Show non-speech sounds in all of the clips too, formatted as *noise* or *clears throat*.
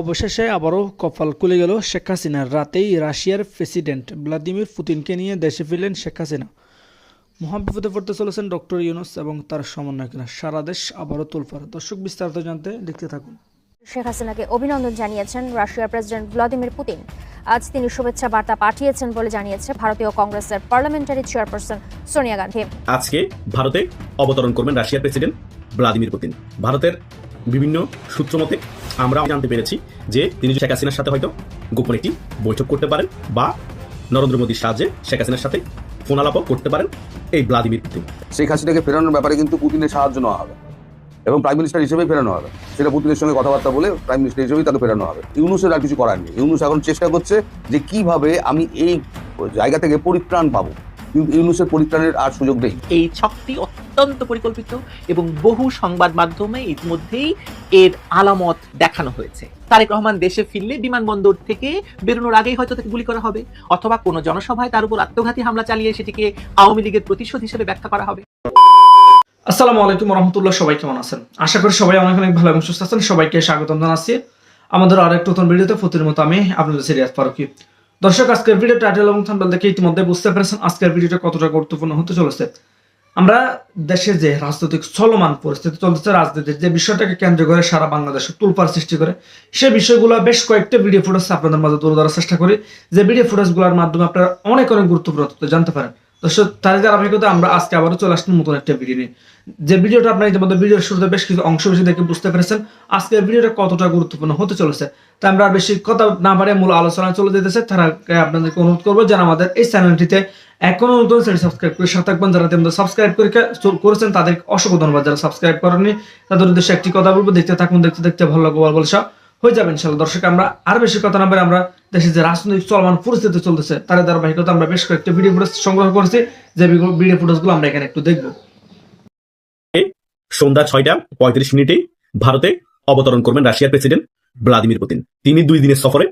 অবশেষে আবারও কপাল খুলে গেল শেখ হাসিনার রাতেই রাশিয়ার প্রেসিডেন্ট ভ্লাদিমির পুতিনকে নিয়ে দেশে ফিরলেন শেখ হাসিনা। মহাবিপদে পড়তে চলেছেন ডক্টর ইউনুস এবং তার সমন্বয়করা। সারা দেশ আবারও তোলফার দর্শক বিস্তারিত জানতে দেখতে থাকুন। শেখ হাসিনাকে অভিনন্দন জানিয়েছেন রাশিয়ার প্রেসিডেন্ট ভ্লাদিমির পুতিন। আজ তিনি শুভেচ্ছা বার্তা পাঠিয়েছেন বলে জানিয়েছে ভারতীয় কংগ্রেসের পার্লামেন্টারি চেয়ারপারসন সোনিয়া গান্ধী। আজকে ভারতে অবতরণ করবেন রাশিয়ার প্রেসিডেন্ট ভ্লাদিমির পুতিন। ভারতের বিভিন্ন সূত্র মতে আমরা জানতে পেরেছি যে তিনি শেখ হাসিনার সাথে হয়তো গোপন একটি বৈঠক করতে পারেন বা নরেন্দ্র মোদীর সাহায্যে শেখ হাসিনার সাথে ফোন আলাপও করতে পারেন এই ভ্লাদিমির পুতিন। শেখ হাসিনাকে ফেরানোর ব্যাপারে কিন্তু পুতিনের সাহায্য নেওয়া হবে এবং প্রাইম মিনিস্টার হিসেবেই ফেরানো হবে। সেটা পুতিনের সঙ্গে কথাবার্তা বলে প্রাইম মিনিস্টার হিসেবেই তাকে ফেরানো হবে। ইউনুসের আর কিছু করার নেই। ইউনুস এখন চেষ্টা করছে যে কীভাবে আমি এই জায়গা থেকে পরিত্রাণ পাবো। কিন্তু ইউনুসের পরিত্রাণের আর সুযোগ নেই। এই ছকটি অত্যন্ত পরিকল্পিত এবং বহু সংবাদ মাধ্যমে ইতিমধ্যেই এর আলামত দেখানো হয়েছে। তারেক রহমান দেশে ফিরলে বিমানবন্দর থেকে বেরোনোর আগেই হয়তো তাকে গুলি করা হবে, অথবা কোনো জনসভায় তার উপর আত্মঘাতী হামলা চালিয়ে সেটিকে আওয়ামী লীগের প্রতিশোধ হিসেবে ব্যাখ্যা করা হবে। আসসালামু আলাইকুম রহমতুল্লাহ সবাই কেমন আছেন? আশা করি সবাই অনেক অনেক ভালো এবং সুস্থ আছেন। সবাইকে স্বাগতম জানাচ্ছি আমাদের আরেকটা নতুন ভিডিওতে। প্রতির মতো আমি আপনাদের সিরিয়াস ফারুকি। দর্শক, আজকের ভিডিও টাইটেল এবং থাম্বনেল দেখে ইতিমধ্যে বুঝতে পেরেছেন আজকের ভিডিওটা কতটা গুরুত্বপূর্ণ হতে চলেছে। আমরা দেশে যে রাজনৈতিক চলমান পরিস্থিতি চলতেছে, রাজনীতির যে বিষয়টাকে কেন্দ্র করে সারা বাংলাদেশে তুলপার সৃষ্টি করে, সে বিষয়গুলো বেশ কয়েকটা ভিডিও ফুটেজ আপনাদের মাঝে তুলে ধরার চেষ্টা করি। যে ভিডিও ফুটেজগুলোর মাধ্যমে আপনারা অনেক অনেক গুরুত্বপূর্ণ তথ্য জানতে পারেন। দর্শক ধারাবাহিকতা আমরা আজকে আবারও চলে নতুন একটা ভিডিও নিয়ে। যে ভিডিওটা আপনারা ইতিমধ্যে ভিডিওর শুরুতে বেশ কিছু অংশ বেশি দেখে বুঝতে পেরেছেন, আজকের ভিডিওটা কতটা গুরুত্বপূর্ণ হতে চলেছে তাই আমরা আর বেশি কথা না বাড়িয়ে মূল আলোচনায় চলে যেতেছে। তারা আপনাদেরকে অনুরোধ করব যারা আমাদের এই চ্যানেলটিতে এখনও নতুন চ্যানেল সাবস্ক্রাইব করে থাকবেন, যারা সাবস্ক্রাইব করে করেছেন তাদের অসংখ্য ধন্যবাদ যারা সাবস্ক্রাইব করেননি। তাদের উদ্দেশ্যে একটি কথা বলব, দেখতে থাকুন, দেখতে দেখতে, ভালো লাগবে, বল বলসা হয়ে যাবে ইনশাল্লাহ। দর্শক, আমরা আর বেশি কথা না বলে আমরা দেশে যে রাজনৈতিক চলমান পরিস্থিতি চলতেছে। তার ধারাবাহিকতা আমরা বেশ কয়েকটা ভিডিও ফুটেজ সংগ্রহ করেছি। যে ভিডিও ফুটেজগুলো আমরা এখানে একটু দেখব। সন্ধ্যা ছয়টা পঁয়ত্রিশ মিনিটে ভারতে অবতরণ করবেন রাশিয়ার প্রেসিডেন্ট ভ্লাদিমির পুতিন। তিনি দুই দিনের সফরে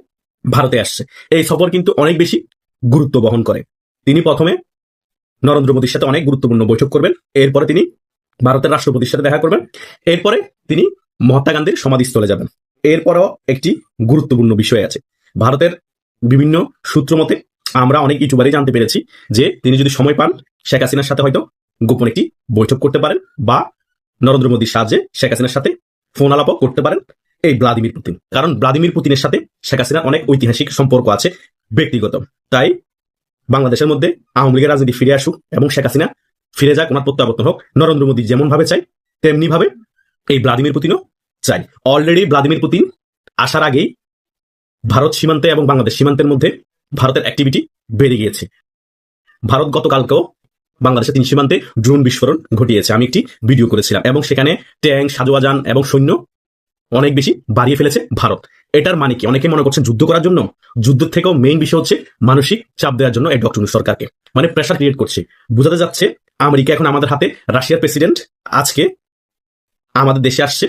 ভারতে আসছে। এই সফর কিন্তু অনেক বেশি গুরুত্ব বহন করে। তিনি প্রথমে নরেন্দ্র মোদীর সাথে অনেক গুরুত্বপূর্ণ বৈঠক করবেন। এরপরে তিনি ভারতের রাষ্ট্রপতির সাথে দেখা করবেন। এরপরে তিনি মহাত্মা গান্ধীর সমাধিস্থলে যাবেন। এরপরও একটি গুরুত্বপূর্ণ বিষয় আছে। ভারতের বিভিন্ন সূত্র মতে আমরা অনেক ইউটিউবারই জানতে পেরেছি যে তিনি যদি সময় পান, শেখ হাসিনার সাথে হয়তো গোপন একটি বৈঠক করতে পারেন বা নরেন্দ্র মোদীর সাহায্যে শেখ হাসিনার সাথে ফোন আলাপও করতে পারেন এই ভ্লাদিমির পুতিন। কারণ ভ্লাদিমির পুতিনের সাথে শেখ হাসিনার অনেক ঐতিহাসিক সম্পর্ক আছে ব্যক্তিগত। তাই বাংলাদেশের মধ্যে আওয়ামী লীগের রাজনীতি ফিরে আসুক এবং শেখ হাসিনা ফিরে যাক, ওনার প্রত্যাবর্তন হোক, নরেন্দ্র মোদী যেমন ভাবে চাই তেমনি ভাবে এই ভ্লাদিমির পুতিনও চাই। অলরেডি ভ্লাদিমির পুতিন আসার আগেই ভারত সীমান্তে এবং বাংলাদেশ সীমান্তের মধ্যে ভারতের অ্যাক্টিভিটি বেড়ে গিয়েছে। ভারত গতকালকেও বাংলাদেশের তিন সীমান্তে ড্রোন বিস্ফোরণ ঘটিয়েছে। আমি একটি ভিডিও করেছিলাম এবং সেখানে ট্যাঙ্ক সাজোয়াজান এবং সৈন্য অনেক বেশি বাড়িয়ে ফেলেছে ভারত। এটার মানে কি? অনেকে মনে করছেন যুদ্ধ করার জন্য? যুদ্ধের থেকেও মেইন বিষয় হচ্ছে মানসিক চাপ দেওয়ার জন্য এই ডক্টর সরকারকে। মানে প্রেশার ক্রিয়েট করছে। বোঝাতে যাচ্ছে আমেরিকা এখন আমাদের হাতে রাশিয়ার প্রেসিডেন্ট আজকে আমাদের দেশে আসছে।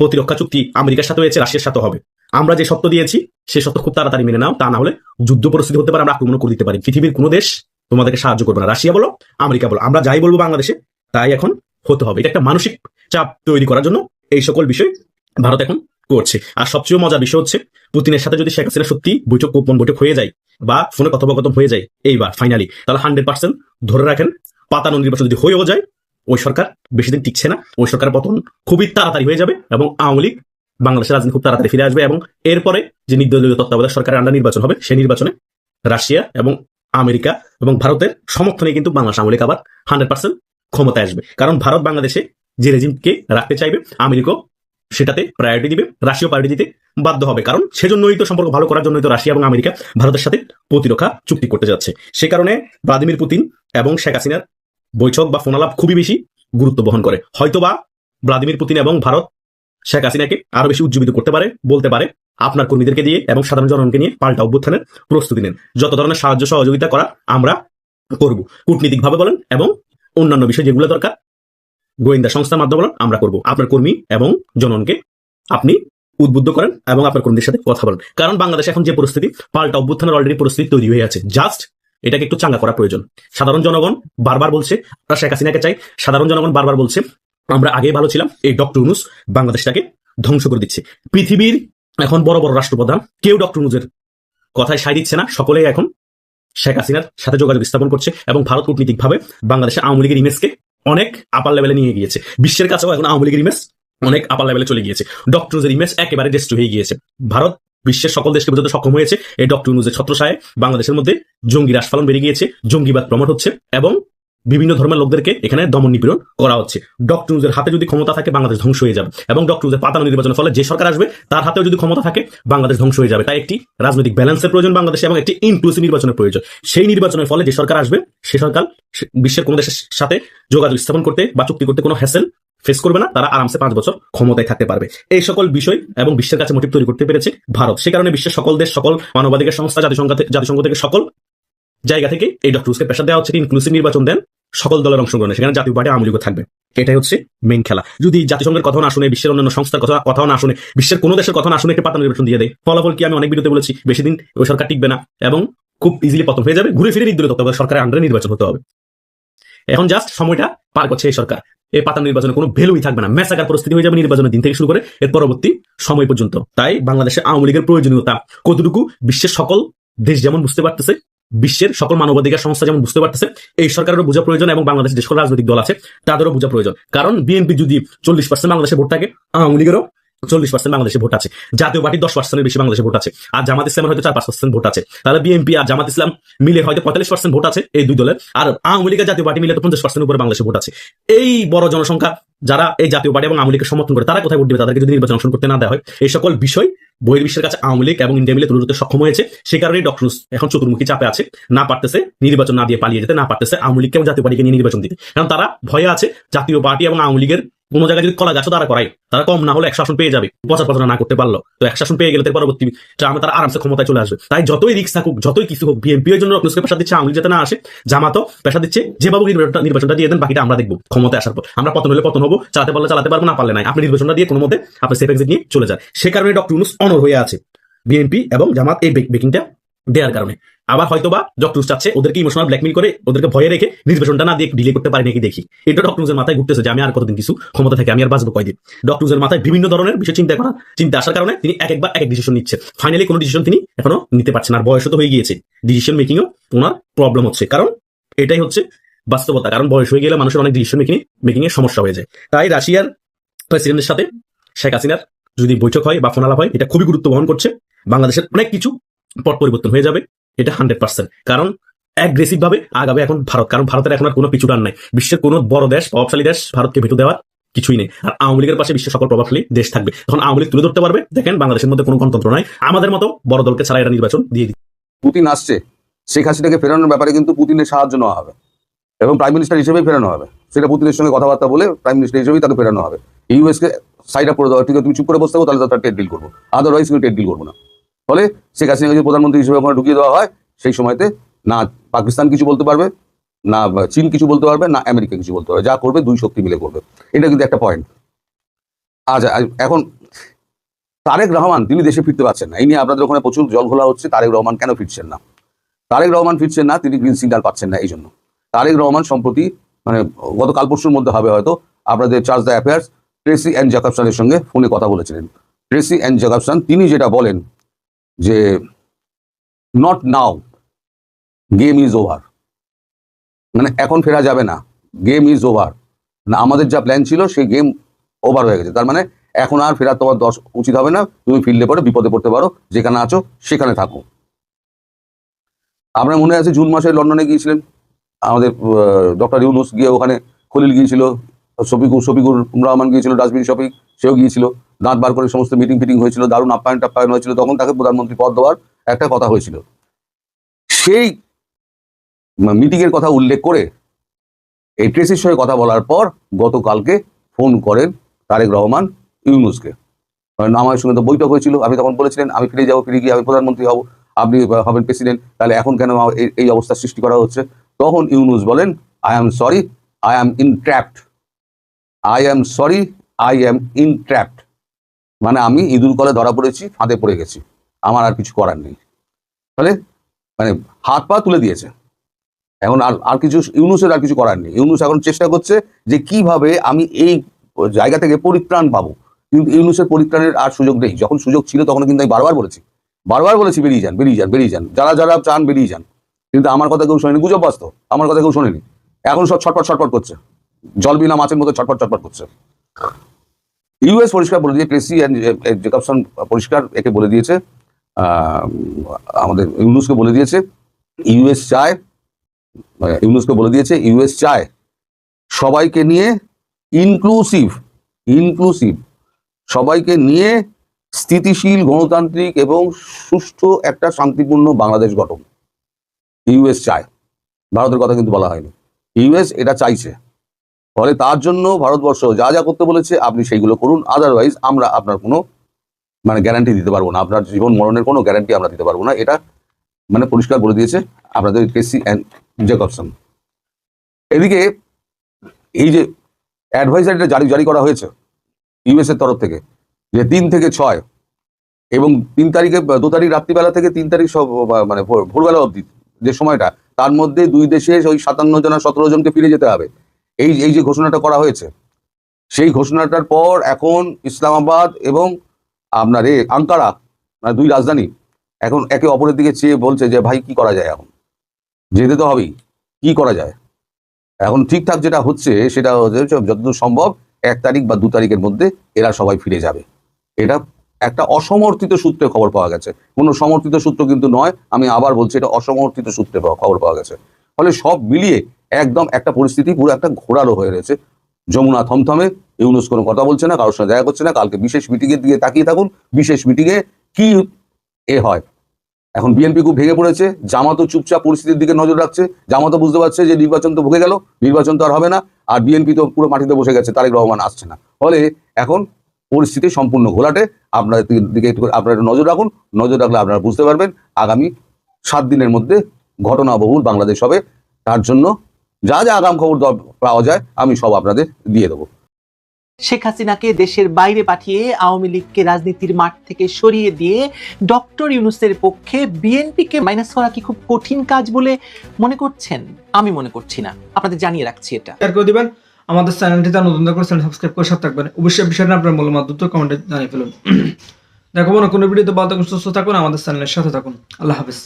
প্রতিরক্ষা চুক্তি আমেরিকার সাথে হয়েছে, রাশিয়ার সাথে হবে। আমরা যে সত্য দিয়েছি সে সত্য খুব তাড়াতাড়ি মেনে নাও, তা না হলে যুদ্ধ পরিস্থিতি হতে পারে, আমরা আক্রমণ করে দিতে পারি। পৃথিবীর কোনো দেশ তোমাদেরকে সাহায্য করবে না। রাশিয়া বলো, আমেরিকা বলো, আমরা যাই বলব বাংলাদেশে, তাই এখন হতে হবে। এটা একটা মানসিক চাপ তৈরি করার জন্য এই সকল বিষয় ভারত এখন করছে। আর সবচেয়ে মজার বিষয় হচ্ছে, পুতিনের সাথে যদি শেখ হাসিনা সত্যি বৈঠক, গোপন বৈঠক হয়ে যায় বা ফোনে কথোপকথন হয়ে যায়, এইবার ফাইনালি তাহলে হান্ড্রেড পার্সেন্ট ধরে রাখেন পাতানো নির্বাচন যদি হয়েও যায় ওই সরকার বেশি দিন টিকছে না। ওই সরকার পতন খুবই তাড়াতাড়ি হয়ে যাবে এবং আওয়ামী লীগ বাংলাদেশের রাজনীতি খুব তাড়াতাড়ি ফিরে আসবে এবং এরপরে যে নির্দলীয় তত্ত্বাবধায়ক সরকারের আন্ডার নির্বাচন হবে, সেই নির্বাচনে রাশিয়া এবং আমেরিকা এবং ভারতের সমর্থনে কিন্তু বাংলাদেশ আওয়ামী লীগ আবার হান্ড্রেড পার্সেন্ট ক্ষমতায় আসবে। কারণ ভারত বাংলাদেশে যে রেজিমকে রাখতে চাইবে আমেরিকাও সেটাতে প্রায়োরিটি দিবে, রাশিয়াও প্রায়োরিটি দিতে বাধ্য হবে। কারণ সেজন্যই তো সম্পর্ক ভালো করার জন্যই তো রাশিয়া এবং আমেরিকা ভারতের সাথে প্রতিরক্ষা চুক্তি করতে যাচ্ছে। সে কারণে ভ্লাদিমির পুতিন এবং শেখ হাসিনার বৈঠক বা ফোনালাপ খুবই বেশি গুরুত্ব বহন করে। হয়তোবা ভ্লাদিমির পুতিন এবং ভারত শেখ হাসিনাকে আরও বেশি উজ্জীবিত করতে পারে, বলতে পারে, আপনার কর্মীদেরকে দিয়ে এবং সাধারণ জনগণকে নিয়ে পাল্টা অভ্যুত্থানের প্রস্তুতি নেন। যত ধরনের সাহায্য সহযোগিতা করা আমরা করব। কূটনীতিক ভাবে বলেন এবং অন্যান্য বিষয় যেগুলো দরকার, গোয়েন্দা সংস্থার মাধ্যমে বলেন, আমরা করব। আপনার কর্মী এবং জনগণকে আপনি উদ্বুদ্ধ করেন এবং আপনার কর্মীদের সাথে কথা বলেন। কারণ বাংলাদেশ এখন যে পরিস্থিতি, পাল্টা অভ্যুত্থানের অলরেডি পরিস্থিতি তৈরি হয়ে আছে। জাস্ট এটাকে একটু চাঙ্গা করা প্রয়োজন। সাধারণ জনগণ বারবার বলছে, আমরা শেখ হাসিনাকে চাই। সাধারণ জনগণ বারবার বলছে, আমরা আগে ভালো ছিলাম, এই ডক্টর ইউনুস বাংলাদেশটাকে ধ্বংস করে দিচ্ছে। পৃথিবীর এখন বড় বড় রাষ্ট্রপ্রধান কেউ ডক্টর নুজের কথায় সাই দিচ্ছে না, সকলেই এখন শেখ হাসিনার সাথে যোগাযোগ স্থাপন করছে এবং ভারত কূটনীতিকভাবে বাংলাদেশের আওয়ামী লীগের ইমেজকে অনেক আপার লেভেলে নিয়ে গিয়েছে। বিশ্বের কাছেও এখন আওয়ামী লীগের ইমেজ অনেক আপার লেভেলে চলে গিয়েছে। ডক্টর নুজের ইমেজ একেবারে ডেস্ট হয়ে গিয়েছে। ভারত বিশ্বের সকল দেশকে বোঝাতে সক্ষম হয়েছে এই ডক্টর নুজের ছত্রছায় বাংলাদেশের মধ্যে জঙ্গি রাসফলন বেড়ে গিয়েছে জঙ্গিবাদ প্রমোট হচ্ছে এবং বিভিন্ন ধর্মের লোকদেরকে এখানে দমন নিপীড়ন করা হচ্ছে। ডক্টর নুজের হাতে যদি ক্ষমতা থাকে, বাংলাদেশ ধ্বংস হয়ে যাবে এবং ডক্টর নুজের পাতানো নির্বাচনের ফলে যে সরকার আসবে, তার হাতেও যদি ক্ষমতা থাকে, বাংলাদেশ ধ্বংস হয়ে যাবে। তাই একটি রাজনৈতিক ব্যালেন্সের প্রয়োজন বাংলাদেশে এবং একটি ইনক্লুসিভ নির্বাচনের প্রয়োজন। সেই নির্বাচনের ফলে যে সরকার আসবে, সে সরকার বিশ্বের কোনো দেশের সাথে যোগাযোগ স্থাপন করতে বা চুক্তি করতে কোনো হ্যাসেল ফেস করবে না, তারা আরামসে পাঁচ বছর ক্ষমতায় থাকতে পারবে। এই সকল বিষয় এবং বিশ্বের কাছে মোটিভ তৈরি করতে পেরেছে ভারত। সে কারণে বিশ্বের সকল দেশ, সকল মানবাধিকার সংস্থা, জাতিসংঘ জাতিসংঘ থেকে সকল জায়গা থেকে এই ডক্টরসকে পেশা দেওয়া হচ্ছে ইনক্লুসিভ নির্বাচন দেন, সকল দলের অংশগ্রহণে। সেখানে জাতীয় পার্টি আওয়ামী থাকবে। এটাই হচ্ছে মেন খেলা। যদি জাতিসংঘের কথা না শুনে, বিশ্বের অন্যান্য সংস্থার কথা কথাও না শুনে, বিশ্বের কোনো দেশের কথা না শুনে একটা পাতা নির্বাচন দিয়ে দেয়, ফলাফল কি আমি অনেক ভিডিওতে বলেছি, বেশি দিন ওই সরকার টিকবে না এবং খুব ইজিলি পতন হয়ে যাবে। ঘুরে ফিরে নির্দলীয় তত্ত্বাবধায়ক সরকারের আন্ডারে নির্বাচন হতে হবে। এখন জাস্ট সময়টা পার করছে এই সরকার। এই পাতা নির্বাচনে কোনো ভ্যালুই থাকবে না। মেসাকার পরিস্থিতি হয়ে যাবে নির্বাচনের দিন থেকে শুরু করে এর পরবর্তী সময় পর্যন্ত। তাই বাংলাদেশে আওয়ামী লীগের প্রয়োজনীয়তা কতটুকু বিশ্বের সকল দেশ যেমন বুঝতে পারতেছে, বিশ্বের সকল মানবাধিকার সংস্থা যেমন বুঝতে পারতেছে, এই সরকারেরও বোঝা প্রয়োজন এবং বাংলাদেশের যে সকল রাজনৈতিক দল আছে, তাদেরও বোঝা প্রয়োজন। কারণ বিএনপি যদি চল্লিশ পার্সেন্ট বাংলাদেশে ভোট থাকে, আওয়ামী লীগেরও চল্লিশ পার্সেন্ট বাংলাদেশে ভোট আছে। জাতীয় পার্টি দশ পার্সেন্টের বেশি বাংলাদেশে ভোট আছে। আর জামাত ইসলামের হয়তো চার পাঁচ পার্সেন্ট ভোট আছে। তাহলে বিএনপি আর জামাত ইসলাম মিলে হয়তো পঁয়তাল্লিশ পার্সেন্ট ভোট আছে এই দুই দলের। আর আওয়ামী লীগের জাতীয় পার্টি মিলে তো পঞ্চাশ পার্সেন্ট উপরে বাংলাদেশে ভোট আছে। এই বড় জনসংখ্যা যারা এই জাতীয় পার্টি এবং আওয়ামী লীগকে সমর্থন করে, তারা কোথায় ভোট দিবে? তাদেরকে যদি নির্বাচন অংশগ্রহণ করতে না দেওয়া হয়, এই সকল বিষয় বহির্বিশ্বের কাছে আওয়ামী লীগ এবং ইন্ডিয়া মিলে তুলে ধরতে সক্ষম হয়েছে, সে কারণে ডক্টর এখন চতুর্মুখী চাপে আছে, না পারতেছে নির্বাচন না দিয়ে পালিয়ে যেতে, না পারতেছে আওয়ামী লীগকে এবং জাতীয় পার্টিকে নিয়ে নির্বাচন দিতে। কারণ তারা ভয়ে আছে, জাতীয় পার্টি এবং আওয়ামী লীগের কোনো জায়গায় যদি কলা গাছও তারা করাই তারা কম না হলে একশো আসন পেয়ে যাবে, প্রচার প্রচারণা না করতে পারল। তো একশো আসন পেয়ে গেলে তার পরবর্তী ট্রামে তারা আরামসে ক্ষমতায় চলে আসবে। তাই যতই রিক্স থাকুক, যতই কিছু হোক বিএনপি এর জন্য রত্নস্কে পেশা দিচ্ছে, আওয়ামী যাতে না আসে, জামাতও পেশা দিচ্ছে, যেভাবে নির্বাচনটা নির্বাচনটা দিয়ে দেন, বাকিটা আমরা দেখব ক্ষমতায় আসার পর। আমরা পতন হলে পতন হব, চালাতে পারলে চালাতে পারব, না পারলে নাই। আপনি নির্বাচনটা দিয়ে কোনো মধ্যে আপনি সেফ এক্সিট নিয়ে চলে যান। সে কারণে ডক্টর ইউনুস অনর হয়ে আছে বিএনপি এবং জামাত এই বেকিংটা দেওয়ার কারণে। আবার হয়তোবা ডক্টর চাচ্ছে, ওদেরকে ইমোশনাল ব্ল্যাকমেল করে, ওদেরকে ভয়ে রেখে নির্বাচনটা না দিয়ে ডিলে করতে পারি নাকি দেখি। এটা ডক্টর মাথায় ঘুরতেছে যে আমি আর কতদিন কিছু ক্ষমতা থেকে আমি আর বাঁচবো কয়দিন? ডক্টর মাথায় বিভিন্ন ধরনের বিষয় চিন্তা করা, চিন্তা আসার কারণে তিনি এক একবার এক এক ডিসিশন নিচ্ছে। ফাইনালি কোনো ডিসিশন তিনি এখনও নিতে পারছেন আর বয়সও তো হয়ে গিয়েছে। ডিসিশন মেকিংও ওনার প্রবলেম হচ্ছে। কারণ এটাই হচ্ছে বাস্তবতা, কারণ বয়স হয়ে গেলে মানুষের অনেক ডিসিশন মেকিং মেকিং সমস্যা হয়ে যায়। তাই রাশিয়ার প্রেসিডেন্টের সাথে শেখ হাসিনার যদি বৈঠক হয় বা ফোনালাপ হয়, এটা খুবই গুরুত্ব বহন করছে। বাংলাদেশের অনেক কিছু পট পরিবর্তন হয়ে যাবে, এটা হান্ড্রেড পার্সেন্ট। কারণ অ্যাগ্রেসিভ ভাবে আগাবে এখন ভারত, কারণ ভারতের এখন আর কোনো পিছুটান নাই। বিশ্বের কোনো বড় দেশ, প্রভাবশালী দেশ ভারতকে ভেতু দেওয়ার কিছুই নেই। আর আওয়ামী লীগের পাশে বিশ্বের সকল প্রভাবশালী দেশ থাকবে। তখন আওয়ামী লীগ তুলে ধরতে পারবে, দেখেন বাংলাদেশের মধ্যে কোনো গণতন্ত্র নাই, আমাদের মতো বড় দলকে ছাড়া এটা নির্বাচন দিয়ে দিচ্ছে। পুতিন আসছে, শেখ হাসিনাকে ফেরানোর ব্যাপারে কিন্তু পুতিনের সাহায্য নেওয়া হবে। এবং প্রাইম মিনিস্টার হিসেবেই ফেরানো হবে। সেটা পুতিনের সঙ্গে কথাবার্তা বলে প্রাইম মিনিস্টার হিসেবেই তাকে ফেরানো হবে। ইউএসকে সাইড আপ করে দেওয়া ঠিক আছে, তুমি চুপ করে বসতে হবে তাহলে তার টেট ডিল করব। আদারওয়াইজ কিন্তু টেট ডিল করব না। ফলে শেখ হাসিনাকে যদি প্রধানমন্ত্রী হিসেবে ওখানে ঢুকিয়ে দেওয়া হয়, সেই সময়তে না পাকিস্তান কিছু বলতে পারবে, না চীন কিছু বলতে পারবে, না আমেরিকা কিছু বলতে পারবে। যা করবে, দুই শক্তি মিলে করবে। এটা কিন্তু একটা পয়েন্ট আচ্ছা এখন তারেক রহমান, তিনি দেশে ফিরতে পারছেন না। এই নিয়ে আপনাদের ওখানে প্রচুর জল ঘোলা হচ্ছে। তারেক রহমান কেন ফিরছেন না? তারেক রহমান ফিরছেন না, তিনি গ্রিন সিগন্যাল পাচ্ছেন না এই জন্য। তারেক রহমান সম্প্রতি মানে গত কাল পরশুর মধ্যে হবে হয়তো, আপনাদের charge the affairs Tracy and জ্যাকবসনের সঙ্গে ফোনে কথা বলেছিলেন। ট্রেসি অ্যান্ড জ্যাকবসন তিনি যেটা বলেন যে not now game is over মানে এখন ফেরা যাবে না গেম ইজ ওভার না, আমাদের যা প্ল্যান ছিল, সেই গেম ওভার হয়ে গেছে। তার মানে এখন আর ফেরা তোমার দশ, উচিত হবে না। তুমি ফিরলে পরে বিপদে পড়তে পারো, যেখানে আছো, সেখানে থাকো। আপনার মনে আছে, জুন মাসে লন্ডনে গিয়েছিলেন? আমাদের ডক্টর ইউনুস গিয়ে ওখানে খলিল গিয়েছিল। শফিকুর শফিকুর রহমান গিয়েছিল, ডাস্টবিন শফিক, সেও গিয়েছিল। দাঁত বার করে সমস্ত মিটিং ফিটিং হয়েছিল, দারুণ আপ্যায়ন টাপ্যায়ন হয়েছিল। তখন তাকে প্রধানমন্ত্রী পদ দেওয়ার একটা কথা হয়েছিল। সেই মিটিংয়ের কথা উল্লেখ করে এই ট্রেসির সঙ্গে কথা বলার পর গতকালকে ফোন করেন তারেক রহমান ইউনুসকে। আমার সঙ্গে তো বৈঠক হয়েছিল। আপনি তখন বলেছিলেন, আমি ফিরে যাব, ফিরে গিয়ে আমি প্রধানমন্ত্রী হব। আপনি হবেন প্রেসিডেন্ট তাহলে এখন কেন এই- অবস্থা সৃষ্টি করা হচ্ছে? তখন ইউনুস বলেন I am sorry I am in trapped I am sorry I am in trapped মানে আমি ইঁদুর কলে ধরা পড়েছি, ফাঁদে পড়ে গেছি। আমার আর কিছু করার নেই। তাহলে মানে হাত পা তুলে দিয়েছে। এখন আর আর কিছু, ইউনুসের আর কিছু করার নেই। ইউনুস এখন চেষ্টা করছে যে কীভাবে আমি এই জায়গা থেকে পরিত্রাণ পাবো। কিন্তু ইউনুসের পরিত্রাণের আর সুযোগ নেই। যখন সুযোগ ছিল তখন কিন্তু আমি বারবার বলেছি। বারবার বলেছি, বেরিয়ে যান বেরিয়ে যান বেরিয়ে যান। যারা যারা চান, বেরিয়ে যান। কিন্তু আমার কথা কেউ শোনেনি। গুজব বাস্তব আমার কথা কেউ শোনেনি। এখন সব ছটপট ছটপট করছে। জল বিনা মাছের মতো ছটপট ছটপট করছে। ইউএস পরিষ্কার বলে দিয়ে ক্রেসি অ্যান্ড পরিষ্কার একে বলে দিয়েছে আমাদের ইউনুসকে বলে দিয়েছে, ইউএস চায় ইউনুসকে বলে দিয়েছে, ইউএস চায় সবাইকে নিয়ে ইনক্লুসিভ ইনক্লুসিভ সবাইকে নিয়ে স্থিতিশীল, গণতান্ত্রিক এবং সুষ্ঠু একটা শান্তিপূর্ণ বাংলাদেশ গঠন। ইউএস চায়। ভারতের কথা কিন্তু বলা হয়নি। ইউএস এটা চাইছে। ফলে তার জন্য ভারতবর্ষ যা যা করতে বলেছে, আপনি সেইগুলো করুন। আদারওয়াইজ আমরা আপনার কোনো মানে গ্যারান্টি দিতে পারব না। আপনার জীবন মরণের কোনো গ্যারান্টি আমরা দিতে পারব না। এটা মানে পরিষ্কার বলে দিয়েছে আপনাদের কেসি অ্যান্ড জেকবসন এদিকে এই যে অ্যাডভাইজারিটা জারি জারি করা হয়েছে ইউএস এর তরফ থেকে, যে তিন থেকে ছয় এবং তিন তারিখে, দু তারিখ রাত্রিবেলা থেকে তিন তারিখ সব মানে ভোর- ভোরবেলা অবধি যে সময়টা, তার মধ্যে দুই দেশে ওই সাতান্ন জন সতেরো জনকে ফিরে যেতে হবে। এই এই যে ঘোষণাটা করা হয়েছে, সেই ঘোষণাটার পর এখন ইসলামাবাদ এবং আপনার এ আঙ্কারা মানে দুই রাজধানী, এখন একে অপরের দিকে চেয়ে বলছে যে, ভাই, কি করা যায় এখন? যেতে তো হবেই, কি করা যায়? এখন ঠিকঠাক যেটা হচ্ছে, সেটা হচ্ছে যতদূর সম্ভব এক তারিখ বা দু তারিখের মধ্যে এরা সবাই ফিরে যাবে। এটা একটা অসমর্থিত সূত্রে খবর পাওয়া গেছে। কোনো সমর্থিত সূত্র কিন্তু নয়, আমি আবার বলছি এটা অসমর্থিত সূত্রে খবর পাওয়া গেছে। ফলে সব মিলিয়ে একদম একটা পরিস্থিতি পুরো একটা ঘোরালো হয়ে রয়েছে। যমুনা থমথমে, ইউনুস কোনো কথা বলছে না, কারোর সঙ্গে দেখা করছে না, কালকে বিশেষ মিটিংয়ের দিকে তাকিয়ে থাকুন, বিশেষ মিটিংয়ে কি এ হয়। এখন বিএনপি খুব ভেঙে পড়েছে, জামাতও চুপচাপ পরিস্থিতির দিকে নজর রাখছে, জামাতও বুঝতে পারছে যে নির্বাচন তো ভুগে গেল, নির্বাচন তো আর হবে না, আর বিএনপি তো পুরো মাটিতে বসে গেছে, তারেক রহমান আসছে না। ফলে এখন পরিস্থিতি সম্পূর্ণ ঘোলাটে, আপনাদের দিকে একটু আপনারা একটু নজর রাখুন, নজর রাখলে আপনারা বুঝতে পারবেন, আগামী সাত দিনের মধ্যে ঘটনাবহুল বাংলাদেশ হবে, তার জন্য যা যা আগাম খবর পাওয়া যায় আমি সব আপনাদের দিয়ে দেবো। শেখ হাসিনাকে দেশের বাইরে পাঠিয়ে আওয়ামী লীগকে রাজনীতির মাঠ থেকে সরিয়ে দিয়ে ডক্টর ইউনুসের পক্ষে বিএনপিকে মাইনাস করা কি খুব কঠিন কাজ বলে মনে করছেন? আমি মনে করছি না। আপনাদের জানিয়ে রাখছি এটা। শেয়ার করে দিবেন। আমাদের চ্যানেলটিতে নতুন করে চ্যানেল সাবস্ক্রাইব করে সাথে থাকবেন। অবশ্যই বিষয়টা আপনার মূল্যমাত দ্রুত কমেন্টে জানিয়ে ফেলুন। *clears throat* দেখাবো না কোনো ভিডিওতে থাকুন সুস্থ থাকুন আমাদের চ্যানেলের সাথে থাকুন। আল্লাহ হাফিজ।